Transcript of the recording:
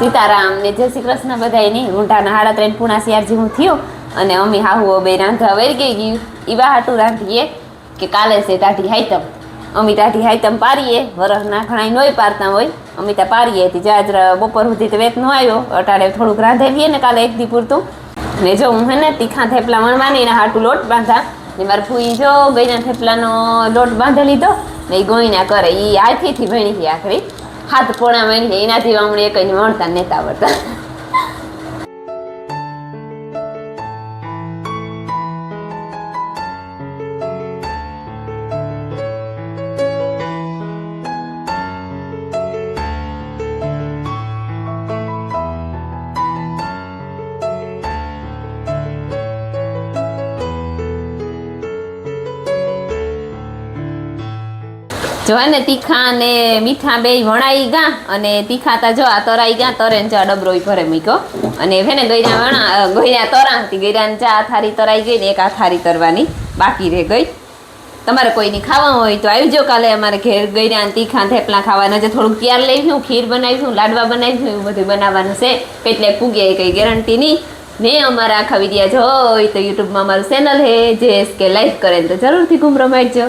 સીતારામ ને જય શ્રી કૃષ્ણ બધાય નહીં ઊંઢાના હાડા ત્રણ પૂણા શિયાર હું થયું અને અમી હાહુ બે રાંધવા વળી ગઈ ગયું. એવા હાટું રાંધીએ કે કાલે છે ટાઢી હાઈતમ. અમી ટાઢી હાઈતમ પારીએ વરસ ના ઘણા નોય પારતા હોય. અમિતા પારીએ હતી. જાજરા બપોર સુધી તો વેત નો આવ્યો. અટાડે થોડુંક રાંધેલીએ ને કાલે એક દી પૂરતું. ને જો હું હે તીખા થેપલા વણવાની એના હાટું લોટ બાંધા. ને મારે ફૂઈ જો ગઈના થેપલાનો લોટ બાંધી લીધો ને એ ગોઈના કરે. એ હાથીથી ભણી આખરી હાથ પોણા માંગીને એનાથી હમણાં એક વણતા નેતા આવડતા જો ને તીખા ને મીઠા બે વણાઈ ગા અને તીખા તા જો આ તરાઈ ગા, તરે ને ચા ડબરો ભરે મૂક્યો. અને હે ને ગઈરા વણા ગઈરા તરા હતી ગઈરા ને ચા થારી તરાઈ ગઈ ને એક આ થારી તરવાની બાકી રહે ગઈ. તમારે કોઈની ખાવા હોય તો આવી જાઓ કાલે અમારે ઘેર ગઈરા ને તીખા થેપલા ખાવાના. છે થોડુંક તૈયાર લઈશું ખીર બનાવીશું લાડવા બનાવીશું એવું બધું બનાવવાનું છે. કેટલે પૂગે એ કંઈ ગેરંટી નહીં. ને અમારા આખા વિડીયા જોઈ તો યુટ્યુબમાં અમારું ચેનલ હે, જે કે લાઈક કરે તો જરૂરથી ઘૂમરો મારજો